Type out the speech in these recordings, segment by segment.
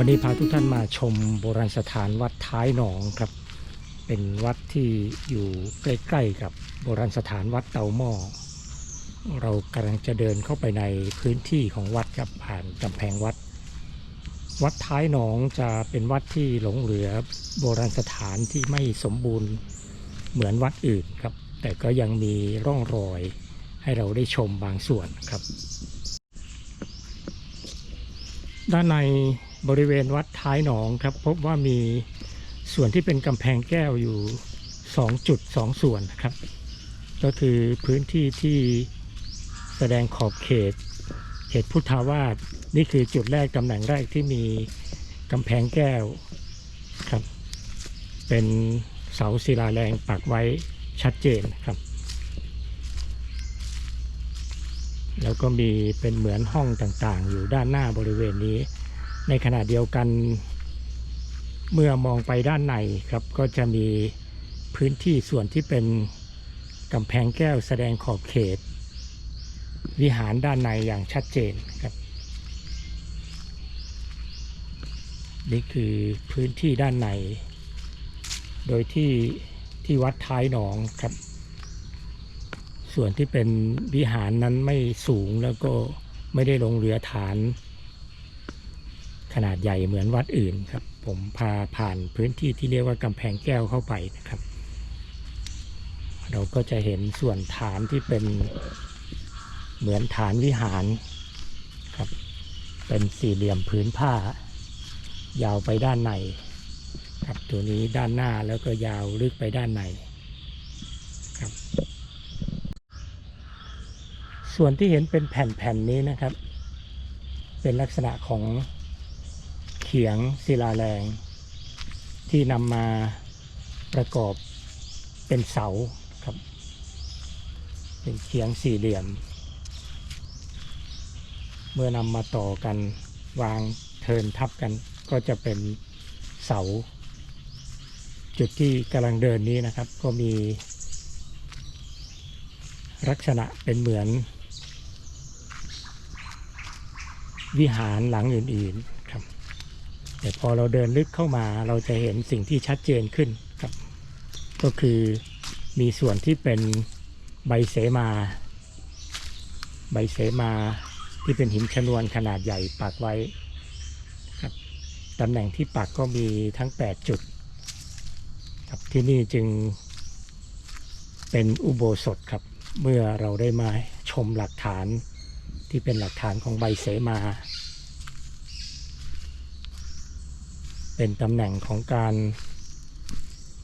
วันนี้พาทุกท่านมาชมโบราณสถานวัดท้ายหนองครับ เป็นวัดที่อยู่ใกล้ๆกับโบราณสถานวัดเตาหม้อ เรากำลังจะเดินเข้าไปในพื้นที่ของวัดครับผ่านกำแพงวัด วัดท้ายหนองจะเป็นวัดที่หลงเหลือโบราณสถานที่ไม่สมบูรณ์เหมือนวัดอื่นครับ แต่ก็ยังมีร่องรอยให้เราได้ชมบางส่วนครับ ด้านใน บริเวณวัดท้ายหนองครับ พบว่ามีส่วนที่เป็นกำแพงแก้วอยู่ 2 จุด 2 ส่วนนะครับ ก็คือพื้นที่ที่แสดงขอบเขต เขตพุทธาวาสนี่คือจุดแรกตำแหน่งแรกที่มีกำแพงแก้วครับ เป็นเสาศิลาแรงปักไว้ชัดเจนครับ แล้วก็มีเป็นเหมือนห้องต่างๆ อยู่ด้านหน้าบริเวณนี้ ในขณะเดียวกัน เมื่อมองไปด้านในครับ ก็จะมีพื้นที่ส่วนที่เป็นกำแพงแก้วแสดงขอบเขต วิหารด้านในอย่างชัดเจนครับ นี่คือพื้นที่ด้านใน โดยที่ที่วัดท้ายหนองครับ ส่วนที่เป็นวิหารนั้นไม่สูงแล้วก็ไม่ได้ลงเรือฐาน นาดใหญ่เหมือนวัดอื่นครับ ผมพาผ่านพื้นที่ที่เรียกว่ากำแพงแก้วเข้าไปนะครับ เราก็จะเห็นส่วนฐานที่เป็นเหมือนฐานวิหารครับ เป็นสี่เหลี่ยมพื้นผ้า ยาวไปด้านในครับตัวนี้ด้านหน้าแล้วก็ยาวลึกไปด้านในครับ ส่วนที่เห็นเป็นแผ่นๆนี้นะครับ เป็นลักษณะของ เขียงศิลาแรง ที่นำมาประกอบเป็นเสาครับ เป็นเขียงสี่เหลี่ยม เมื่อนำมาต่อกันวางเทินทับกันก็จะเป็นเสา จุดที่กำลังเดินนี้นะครับ ก็มีลักษณะเป็นเหมือน วิหารหลังอื่นๆ แต่พอเราเดินลึกเข้ามาเราจะเห็นสิ่งที่ชัดเจนขึ้นครับ ก็คือมีส่วนที่เป็นใบเสมา ใบเสมาที่เป็นหินชนวนขนาดใหญ่ปักไว้ครับตำแหน่งที่ปักก็มีทั้ง 8 จุดครับที่นี่จึงเป็นอุโบสถครับ เมื่อเราได้มาชมหลักฐานที่เป็นหลักฐานของใบเสมา เป็นตำแหน่งของการ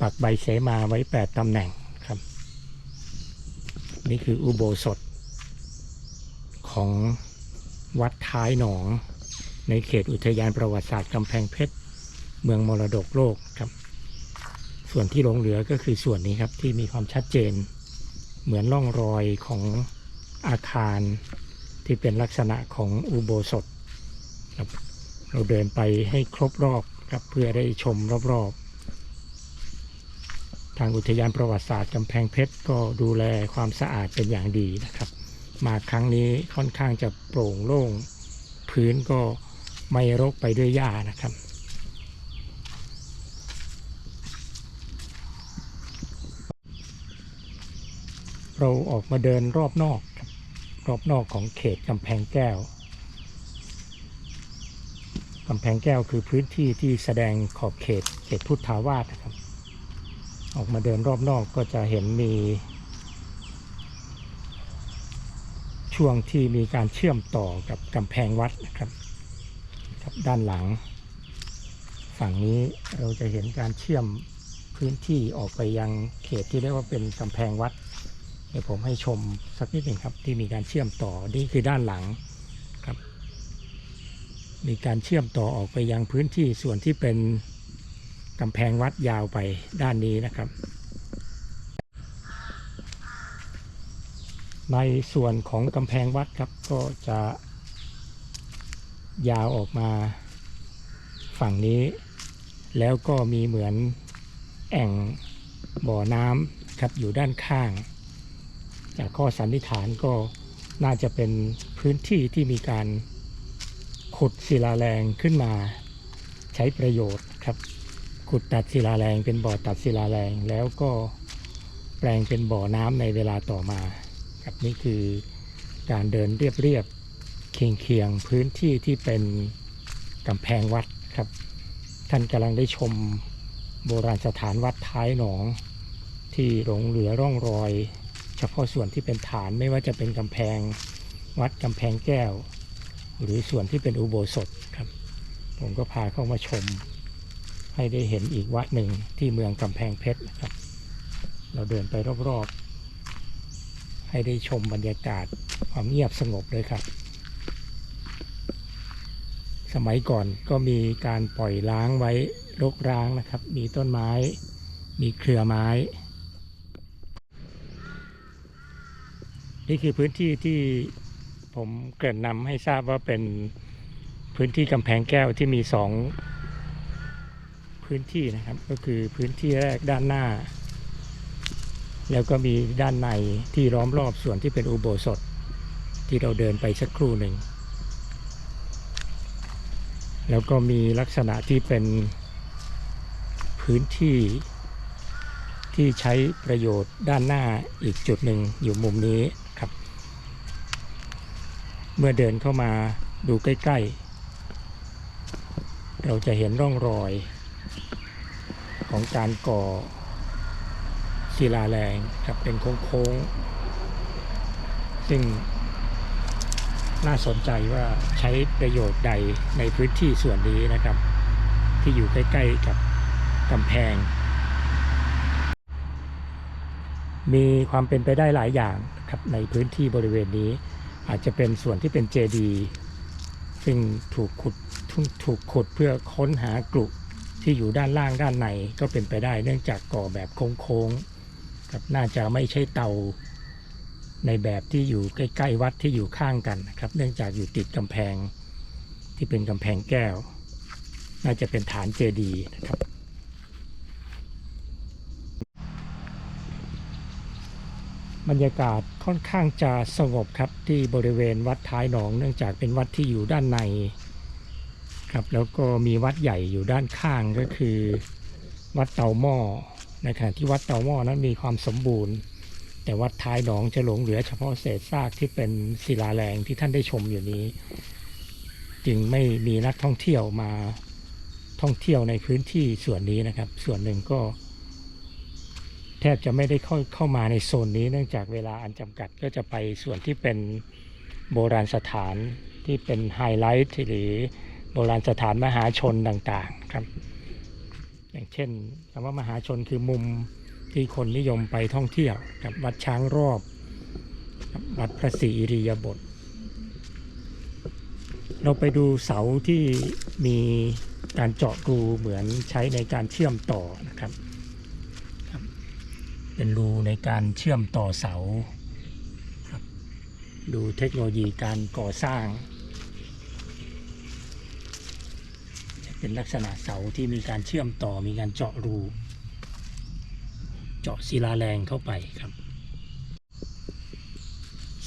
ปักใบเสมาไว้ 8ตำแหน่งครับ นี่คืออุโบสถ ของวัดท้ายหนอง ในเขตอุทยานประวัติศาสตร์กำแพงเพชร เมืองมรดกโลกครับ ส่วนที่หลงเหลือก็คือส่วนนี้ครับที่มีความชัดเจน เหมือนร่องรอยของอาคารที่เป็นลักษณะของอุโบสถครับเราเดินไปให้ครบรอบ ครับเพื่อได้ชมรอบๆ ทางอุทยานประวัติศาสตร์กำแพงเพชรก็ดูแลความสะอาดเป็นอย่างดีนะครับ มาครั้งนี้ค่อนข้างจะโปร่งโล่งพื้นก็ไม่รกไปด้วยหญ้านะครับเราออกมาเดินรอบนอกรอบนอกของเขตกำแพงแก้ว กำแพงแก้วคือพื้นที่ที่แสดงขอบเขตเขตพุทธาวาสนะครับ ออกมาเดินรอบนอกก็จะเห็นมี ช่วงที่มีการเชื่อมต่อกับกำแพงวัดนะครับครับด้านหลัง ฝั่งนี้เราจะเห็นการเชื่อมพื้นที่ออกไปยังเขตที่เรียกว่าเป็นกำแพงวัด เดี๋ยวผมให้ชมสักนิดหนึ่งครับที่มีการเชื่อมต่อนี่คือด้านหลัง มีการเชื่อมต่อออกไปยังพื้นที่ส่วนที่เป็นกำแพงวัดยาวไปด้านนี้นะครับ ในส่วนของกำแพงวัดครับก็จะยาวออกมาฝั่งนี้ แล้วก็มีเหมือนแอ่งบ่อน้ำครับอยู่ด้านข้าง จากข้อสันนิษฐานก็น่าจะเป็นพื้นที่ที่มีการ ขุดศิลาแรงขึ้นมา ใช้ประโยชน์ครับ ขุดตัดศิลาแรงเป็นบ่อตัดศิลาแรงแล้วก็แปลงเป็นบ่อน้ำในเวลาต่อมาครับนี่คือการเดินเรียบๆเคียงๆพื้นที่ที่เป็นกำแพงวัดครับ ท่านกำลังได้ชมโบราณสถานวัดท้ายหนอง ที่หลงเหลือร่องรอย เฉพาะส่วนที่เป็นฐานไม่ว่าจะเป็นกำแพงวัดกำแพงแก้ว หรือส่วนที่เป็นอุโบสถครับ ผมก็พาเข้ามาชม ให้ได้เห็นอีกวัดหนึ่งที่เมืองกำแพงเพชรนะครับ เราเดินไปรอบๆ ให้ได้ชมบรรยากาศความเงียบสงบเลยครับ สมัยก่อนก็มีการปล่อยล้างไว้รกร้างนะครับ มีต้นไม้ มีเครือไม้ นี่คือพื้นที่ที่ ผมเกริ่นนำให้ทราบว่าเป็นพื้นที่กำแพงแก้วที่มีสองพื้นที่นะครับ ก็คือพื้นที่แรกด้านหน้า แล้วก็มีด้านในที่ล้อมรอบส่วนที่เป็นอุโบสถ ที่เราเดินไปสักครู่หนึ่ง แล้วก็มีลักษณะที่เป็นพื้นที่ที่ใช้ประโยชน์ด้านหน้าอีกจุดหนึ่งอยู่มุมนี้ เมื่อเดินเข้ามาดูใกล้ ๆ เราจะเห็นร่องรอยของการก่อศิลาแรงครับเป็นโค้งๆ ซึ่งน่าสนใจว่าใช้ประโยชน์ใดในพื้นที่ส่วนนี้นะครับ ที่อยู่ใกล้ ๆ กับกำแพง มีความเป็นไปได้หลายอย่างครับในพื้นที่บริเวณนี้ อาจจะเป็นส่วนที่เป็นเจดีซึ่งถูกขุดถูกถูกขุดเพื่อค้นหากลุที่อยู่ด้านล่างด้านในก็เป็นไปได้เนื่องจากก่อแบบโค้งๆครับน่าจะไม่ใช่เตาในแบบที่อยู่ใกล้ๆวัดที่อยู่ข้างกันนะครับ เนื่องจากอยู่ติดกำแพงที่เป็นกำแพงแก้ว น่าจะเป็นฐานเจดีนะครับ บรรยากาศค่อนข้างจะสงบครับที่บริเวณวัดท้ายหนอง เนื่องจากเป็นวัดที่อยู่ด้านในครับแล้วก็มีวัดใหญ่อยู่ด้านข้างก็คือ วัดเตาหม้อในขณะที่วัดเตาหม้อนั้นมีความสมบูรณ์ แต่วัดท้ายหนองจะหลงเหลือเฉพาะเศษซากที่เป็นศิลาแรงที่ท่านได้ชมอยู่นี้ จึงไม่มีนักท่องเที่ยวมาท่องเที่ยวในพื้นที่ส่วนนี้นะครับ ส่วนหนึ่งก็ แทบจะไม่ได้เข้าเข้ามาในโซนนี้เนื่องจากเวลาอันจำกัดก็จะไปส่วนที่เป็นโบราณสถานที่เป็นไฮไลท์หรือโบราณสถานมหาชนต่างๆครับ อย่างเช่นคำว่ามหาชนคือมุมที่คนนิยมไปท่องเที่ยวกับวัดช้างรอบวัดพระศรีอิริยาบถเราไปดูเสาที่มีการเจาะรูเหมือนใช้ในการเชื่อมต่อนะครับ เป็นรูในการเชื่อมต่อเสาครับดูเทคโนโลยีการก่อสร้าง เป็นลักษณะเสาที่มีการเชื่อมต่อมีการเจาะรู เจาะศิลาแรงเข้าไปครับ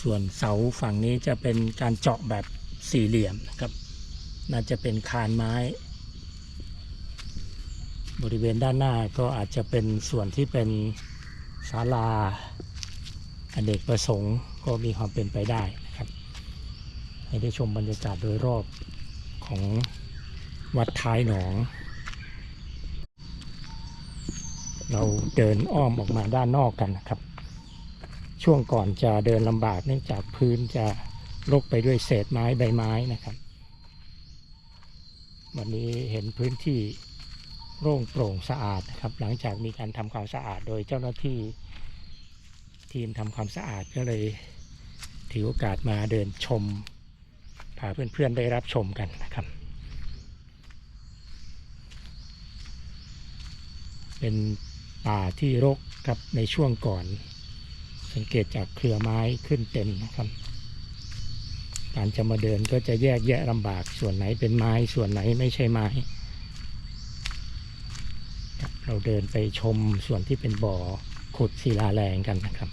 ส่วนเสาฝั่งนี้จะเป็นการเจาะแบบสี่เหลี่ยมนะครับ น่าจะเป็นคานไม้บริเวณด้านหน้าก็อาจจะเป็นส่วนที่เป็น ศาลาอเนกประสงค์ก็มีความเป็นไปได้นะครับ ให้ได้ชมบรรยากาศโดยรอบของวัดท้ายหนอง เราเดินอ้อมออกมาด้านนอกกันนะครับ ช่วงก่อนจะเดินลำบากเนื่องจากพื้นจะรกไปด้วยเศษไม้ใบไม้นะครับ วันนี้เห็นพื้นที่ โล่งโปร่งสะอาดนะครับ หลังจากมีการทำความสะอาดโดยเจ้าหน้าที่ทีมทำความสะอาดก็เลยถือโอกาสมาเดินชมพาเพื่อนๆได้รับชมกันนะครับ เป็นป่าที่รกครับในช่วงก่อน สังเกตจากเครือไม้ขึ้นเต็มนะครับ การจะมาเดินก็จะแยกแยะลำบากส่วนไหนเป็นไม้ส่วนไหนไม่ใช่ไม้ เราเดินไปชมส่วนที่เป็นบ่อขุดศิลาแรงกันนะครับ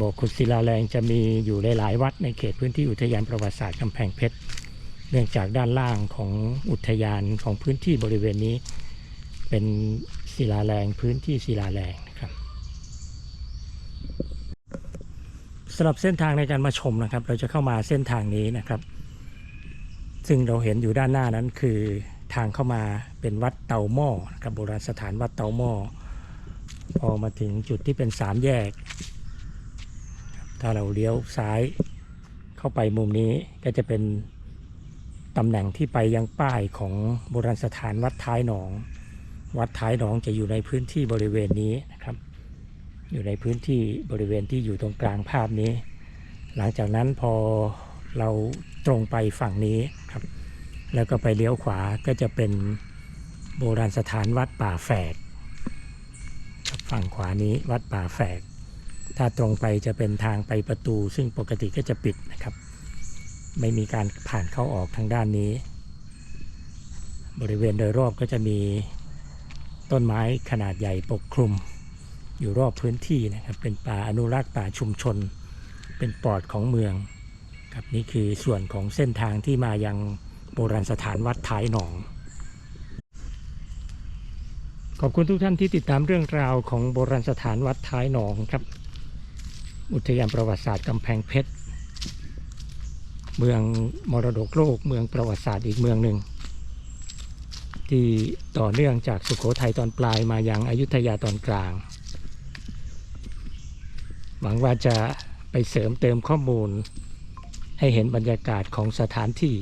บ่อขุดศิลาแรงจะมีอยู่หลายๆวัดในเขตพื้นที่อุทยานประวัติศาสตร์กำแพงเพชร เนื่องจากด้านล่างของอุทยานของพื้นที่บริเวณนี้ เป็นศิลาแรงพื้นที่ศิลาแรงนะครับสำหรับเส้นทางในการมาชมนะครับ เราจะเข้ามาเส้นทางนี้นะครับ ซึ่งเราเห็นอยู่ด้านหน้านั้นคือ ทางเข้ามาเป็นวัดเตาหม้อนะครับโบราณสถานวัดเตาหม้อพอมาถึงจุดที่เป็นสามแยก ถ้าเราเลี้ยวซ้ายเข้าไปมุมนี้ก็จะเป็นตำแหน่งที่ไปยังป้ายของโบราณสถานวัดท้ายหนอง วัดท้ายหนองจะอยู่ในพื้นที่บริเวณนี้นะครับ อยู่ในพื้นที่บริเวณที่อยู่ตรงกลางภาพนี้ หลังจากนั้นพอเราตรงไปฝั่งนี้ครับ แล้วก็ไปเลี้ยวขวาก็จะเป็นโบราณสถานวัดป่าแฝกฝั่งขวานี้วัดป่าแฝก ถ้าตรงไปจะเป็นทางไปประตู ซึ่งปกติก็จะปิดนะครับ ไม่มีการผ่านเข้าออกทางด้านนี้ บริเวณโดยรอบก็จะมีต้นไม้ขนาดใหญ่ปกคลุม อยู่รอบพื้นที่นะครับ เป็นป่าอนุรักษ์ป่าชุมชน เป็นปอดของเมืองครับนี่คือส่วนของเส้นทางที่มายัง โบราณสถานวัดท้ายหนอง ขอบคุณทุกท่านที่ติดตามเรื่องราวของโบราณสถานวัดท้ายหนองครับ อุทยานประวัติศาสตร์กำแพงเพชร เมืองมรดกโลก เมืองประวัติศาสตร์อีกเมืองหนึ่ง ที่ต่อเนื่องจากสุโขทัยตอนปลายมายังอยุธยาตอนกลาง หวังว่าจะไปเสริมเติมข้อมูลให้เห็นบรรยากาศของสถานที่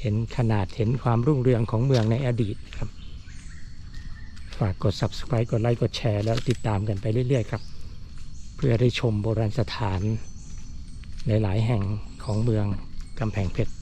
เห็นขนาดเห็นความรุ่งเรืองของเมืองในอดีตครับ ฝากกด subscribe กดไลค์กดแชร์แล้วติดตามกันไปเรื่อยๆครับ เพื่อได้ชมโบราณสถานหลายๆแห่งของเมืองกำแพงเพชร